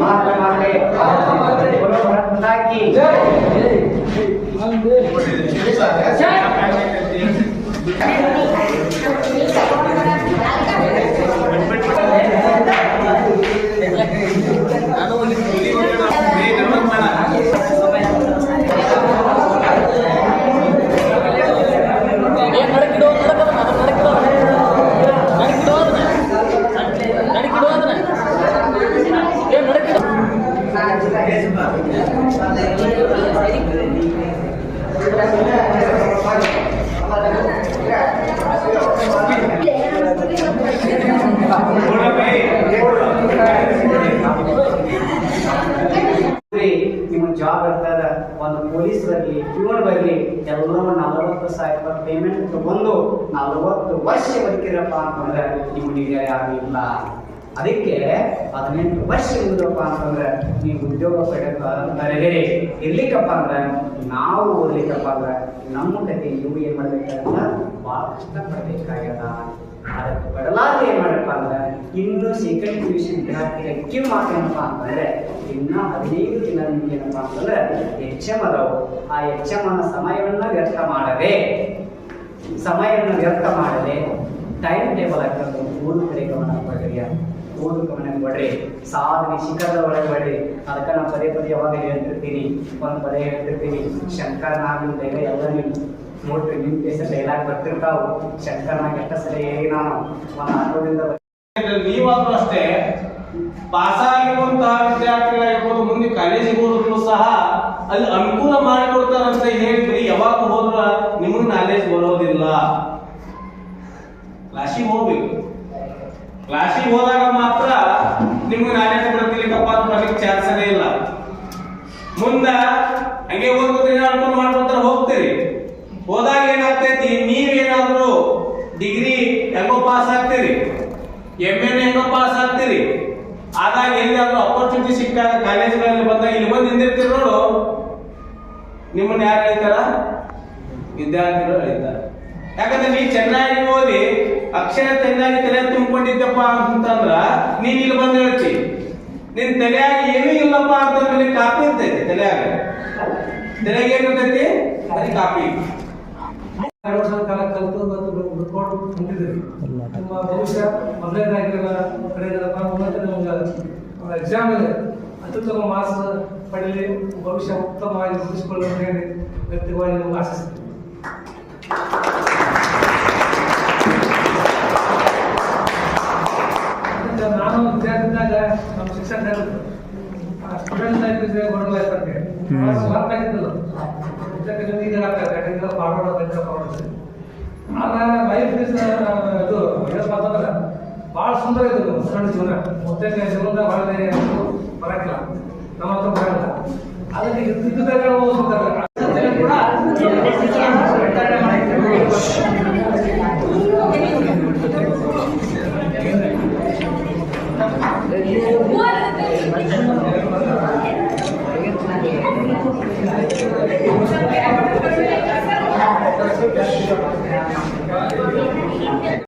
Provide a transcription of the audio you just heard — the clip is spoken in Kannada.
महात्मा मांगे बोलो भारत माता की जय। ಒಂದು ಪ್ಯೂನ್ ಬರಲಿ ಎಲ್ಲರೂ ನಲವತ್ತು ಸಾವಿರ ಪೇಮೆಂಟ್ ತಗೊಂಡು ನಲವತ್ತು ವರ್ಷ ಬದುಕಿರಪ್ಪ ಅಂತಂದ್ರೆ ಯಾರು ಇಲ್ಲ ಅದಕ್ಕೆ ಹದಿನೆಂಟು ವರ್ಷ ಮುಗಿದಪ್ಪ ಅಂತಂದ್ರೆ ನೀವು ಉದ್ಯೋಗ ಪಡೆಯಕ ಬರೆದಿರಿ ಇರ್ಲಿಕ್ಕಪ್ಪ ಅಂದ್ರೆ, ನಾವು ಓದ್ಲಿಕ್ಕಪ್ಪ ಅಂದ್ರೆ ನಮ್ಮ ಕತೆ ನೀವು ಏನ್ ಮಾಡ್ಬೇಕಾಗಲ್ಲ ಭಾಳ ಕಷ್ಟಪಡ್ಬೇಕಾಗ್ಯದ. ಅದಕ್ಕೆ ಬದಲಾಗಿ ಏನ್ ಮಾಡಪ್ಪ ಅಂದ್ರೆ, ಇನ್ನು ಸೆಕೆಂಡ್ ಪಿ ಯು ಸಿ ವಿದ್ಯಾರ್ಥಿಗಳಿಗೆ ಮಾತೇನಪ್ಪ ಅಂತಂದ್ರೆ ಇನ್ನ ಹದಿನೈದು ದಿನ ನಿಮ್ಗೆ ಏನಪ್ಪ ಅಂತಂದ್ರೆ ಎಚ್ ಎಂ ಅದಾವು. ಆ ಎಚ್ ಎಂ ಸಮಯವನ್ನ ವ್ಯರ್ಥ ಮಾಡದೆ, ಸಮಯವನ್ನು ವ್ಯರ್ಥ ಮಾಡದೆ ಟೈಮ್ ಟೇಬಲ್ ಹಾಕೊಂಡು ಮೂರು ಕಡೆ ಗಮನ ಕೊಡ್ರಿ. ಓದು ಗಮನ ಕೊಡ್ರಿ. ಸಾಧನೆ ಶಿಖರದ ಒಳಗೆ ಬರ್ರಿ ಅದಕ್ಕೆ ಪದೇ ಪದೇ ಯಾವಾಗ ಹೇಳ್ತಿರ್ತೀನಿ. ಒಂದು ಪದೇ ಹೇಳ್ತಿರ್ತೀನಿ. ಶಂಕರ್ ನಾಗಿನ ದೈವ ಎಲ್ಲ ನೀವು ನೋಡ್ರಿ ನಿಮ್ಮ ಹೆಸರು ಡೈಲಾಗ್ ಬರ್ತಿರ್ತಾವು. ಶಂಕರ್ ನಾಗ್ ಎಷ್ಟ ಹೇಳಿ ನಾನು. ಒಂದು ಆಟೋದಿಂದ ಅಷ್ಟೇ, ಪಾಸ್ ಆಗಿರುವಂತಹ ವಿದ್ಯಾರ್ಥಿಗಳಾಗಿರ್ಬೋದು, ಮುಂದೆ ಕಾಲೇಜಿಗೆ ಹೋದ್ರು ಸಹ ಅಲ್ಲಿ ಅನುಕೂಲ ಮಾಡಿಕೊಡ್ತಾರಂತ ಹೇಳ್ತೀರಿ ಯಾವಾಗ ಹೋದ್ರ ನಿಮ್ಗೆ ನಾಲೆಜ್ ಬರೋದಿಲ್ಲ. ಕ್ಲಾಸಿಗೆ ಹೋಗ್ಬೇಕು. ಕ್ಲಾಸಿಗೆ ಹೋದಾಗ ಮಾತ್ರ ನಿಮ್ಗೆ ನಾಲೆಜ್ ಬರ್ತಿಲಿಕ್ಕಪ್ಪ ಅಂತ ಬರ್ಲಿಕ್ಕೆ ಚಾನ್ಸನೇ ಇಲ್ಲ. ಮುಂದ ಹಂಗೆ ಓದ್ಕೊತೀರಿ ಅನುಕೂಲ ಮಾಡ್ಕೊತಾರೆ ಹೋಗ್ತೀರಿ. ಹೋದಾಗ ಏನಾಗ್ತೈತಿ, ನೀವೇನಾದ್ರೂ ಡಿಗ್ರಿ ಹೆಂಗೋ ಪಾಸ್ ಆಗ್ತೀರಿ. ಎಂ ಎನ್ ಪಾಸ್ ಆಗ್ತೀರಿ. ಆದಾಗ ಎಲ್ಲಿಯಾದ್ರೂ ಅಪರ್ಚುನಿಟಿ ಸಿಕ್ಕಾಗ ಕಾಲೇಜ್ಗಳಲ್ಲಿ ಬಂದಾಗ ಇಲ್ಲಿ ಬಂದು ನಿಂದಿರ್ತೀರಿ ನೋಡು. ನಿಮ್ಮನ್ನ ಯಾರು ಹೇಳ್ತಾರ? ವಿದ್ಯಾರ್ಥಿಗಳು ಹೇಳ್ತಾರೆ. ಯಾಕಂದ್ರೆ ನೀವು ಚೆನ್ನಾಗಿ ಅಕ್ಷರ ಚೆನ್ನಾಗಿ ತಲೆ ತುಂಬಿಕೊಂಡಿದ್ದಪ್ಪ ಅಂತಂದ್ರ ನೀನ್ ಇಲ್ಲಿ ಬಂದು ಹೇಳ್ತಿ. ನಿನ್ ತಲೆಯಾಗ ಏನೂ ಇಲ್ಲಪ್ಪ ಅಂತಂದ್ರೆ ನಿನ್ ಕಾಪಿ ಇರ್ತೈತಿ ತಲೆಯಾಗ. ತಲೆಯಾಗ ಏನ್ ಇರ್ತೈತಿ? ಬರೀ ಕಾಪಿ. ಎರಡು ವರ್ಷದ ಕಾಲ ಕಲಿತು ಮತ್ತು ಹುಡ್ಕೊಂಡು ಹೊಂಟಿದ್ದೀರಿ ನಿಮ್ಮ ಭವಿಷ್ಯ ಮೊದಲನೇದಾಗಿರಲ್ಲ ಕಡೆಯದಲ್ಲ ಮುಂದೆ ನಮ್ಗೆ ಎಕ್ಸಾಮ್ ಇದೆ. ಅತ್ಯುತ್ತಮ ಮಾರ್ಕ್ಸ್ ಪಡೀಲಿ. ಭವಿಷ್ಯ ಉತ್ತಮವಾಗಿ ರೂಪಿಸಿಕೊಳ್ಳಲು ಅಂತ ಹೇಳಿ ವ್ಯಕ್ತಿವಾಗಿ ನಿಮ್ಗೆ ಆಶಿಸ್ತೀನಿ. ನಮ್ಮ ಶಿಕ್ಷಕ ಹೇಳಿದ್ರು student life is word life ಅಂತ ಫಾರ್ವರ್ಡ್ ಆಗ ಲೈಫ್ ಇಸ್ ಇದು ಏನಪ್ಪ ಅಂತಂದ್ರೆ ಭಾಳ ಸುಂದರ ಇದು ಸ್ಟೂಡೆಂಟ್ ಜೀವನ. ಮತ್ತೆ ಜೀವನ ಭಾಳ ಬರಕಿಲ್ಲ ನಮ್ಮ ಹತ್ರ ಬರಲ್ಲ. ಅದಕ್ಕೆ ಇದ್ದಾಗ ಕೂಡ Thank you.